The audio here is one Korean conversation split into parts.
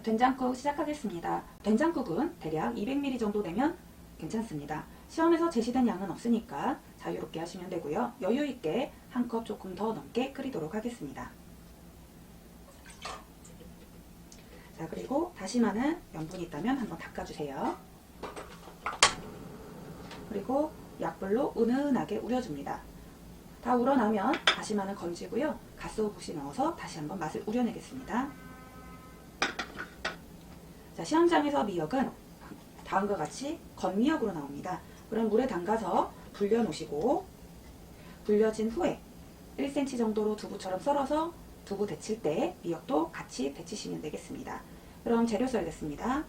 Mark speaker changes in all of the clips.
Speaker 1: 자, 된장국 시작하겠습니다. 된장국은 대략 200ml 정도 되면 괜찮습니다. 시험에서 제시된 양은 없으니까 자유롭게 하시면 되고요. 여유 있게 한 컵 조금 더 넘게 끓이도록 하겠습니다. 자, 그리고 다시마는 염분이 있다면 한번 닦아주세요. 그리고 약불로 은은하게 우려줍니다. 다 우러나면 다시마는 건지고요. 가스오붓이 넣어서 다시 한번 맛을 우려내겠습니다. 자, 시험장에서 미역은 다음과 같이 건미역으로 나옵니다. 그럼 물에 담가서 불려 놓으시고 불려진 후에 1cm 정도로 두부처럼 썰어서 두부 데칠 때 미역도 같이 데치시면 되겠습니다. 그럼 재료 썰겠습니다.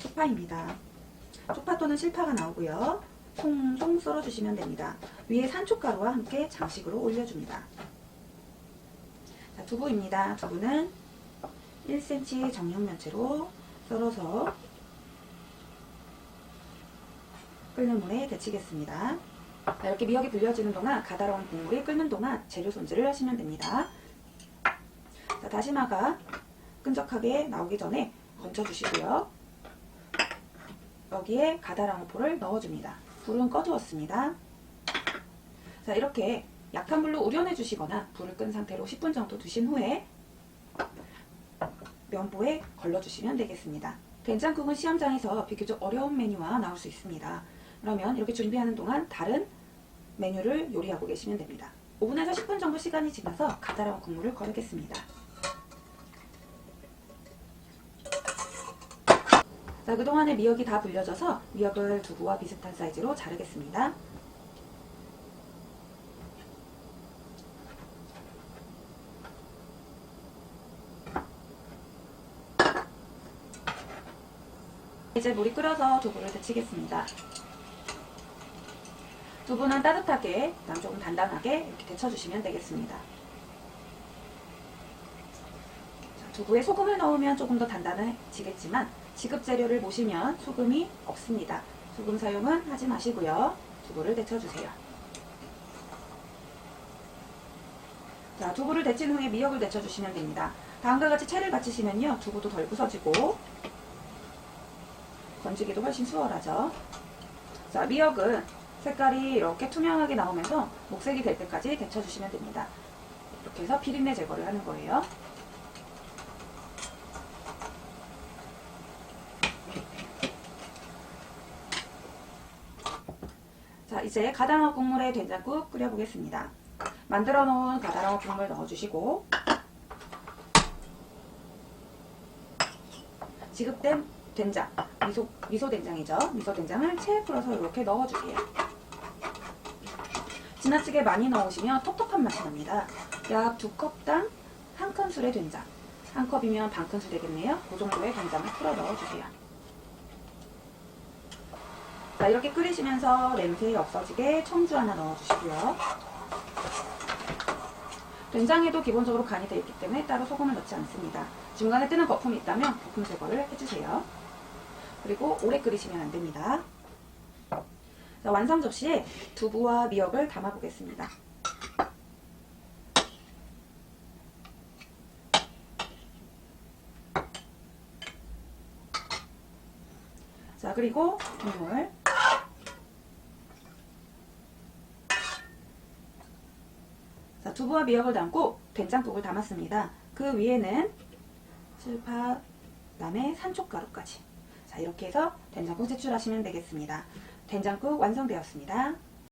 Speaker 1: 쪽파입니다. 쪽파 또는 실파가 나오고요. 송송 썰어주시면 됩니다. 위에 산초가루와 함께 장식으로 올려줍니다. 자, 두부입니다. 두부는 1cm 정육면체로 썰어서 끓는 물에 데치겠습니다. 자, 이렇게 미역이 불려지는 동안 가다로운 국물이 끓는 동안 재료 손질을 하시면 됩니다. 자, 다시마가 끈적하게 나오기 전에 건져주시고요. 여기에 가다랑어포를 넣어줍니다. 불은 꺼주었습니다. 자, 이렇게 약한 불로 우려내 주시거나 불을 끈 상태로 10분 정도 두신 후에 면보에 걸러주시면 되겠습니다. 된장국은 시험장에서 비교적 어려운 메뉴와 나올 수 있습니다. 그러면 이렇게 준비하는 동안 다른 메뉴를 요리하고 계시면 됩니다. 5분에서 10분 정도 시간이 지나서 가다로운 국물을 거르겠습니다. 자, 그동안에 미역이 다 불려져서 미역을 두부와 비슷한 사이즈로 자르겠습니다. 이제 물이 끓어서 두부를 데치겠습니다. 두부는 따뜻하게, 그다음 조금 단단하게 이렇게 데쳐주시면 되겠습니다. 자, 두부에 소금을 넣으면 조금 더 단단해지겠지만 지급 재료를 보시면 소금이 없습니다. 소금 사용은 하지 마시고요. 두부를 데쳐주세요. 자, 두부를 데친 후에 미역을 데쳐주시면 됩니다. 다음과 같이 채를 받치시면요. 두부도 덜 부서지고 건지기도 훨씬 수월하죠. 자, 미역은 색깔이 이렇게 투명하게 나오면서 녹색이 될 때까지 데쳐주시면 됩니다. 이렇게 해서 비린내 제거를 하는 거예요. 자, 이제 가당어 국물에 된장국 끓여보겠습니다. 만들어 놓은 가당어 국물 넣어주시고 지급된 된장, 미소, 미소 된장이죠. 미소 된장을 채 풀어서 이렇게 넣어주세요. 지나치게 많이 넣으시면 텁텁한 맛이 납니다. 약 두 컵당 한 큰술의 된장. 한 컵이면 반 큰술 되겠네요. 그 정도의 된장을 풀어 넣어주세요. 자, 이렇게 끓이시면서 냄새 없어지게 청주 하나 넣어주시고요. 된장에도 기본적으로 간이 되어 있기 때문에 따로 소금을 넣지 않습니다. 중간에 뜨는 거품이 있다면 거품 제거를 해주세요. 그리고 오래 끓이시면 안 됩니다. 자, 완성 접시에 두부와 미역을 담아 보겠습니다. 자, 그리고 국물. 자, 두부와 미역을 담고 된장국을 담았습니다. 그 위에는 실파, 그다음에 산초가루까지. 자, 이렇게 해서 된장국 제출하시면 되겠습니다. 된장국 완성되었습니다.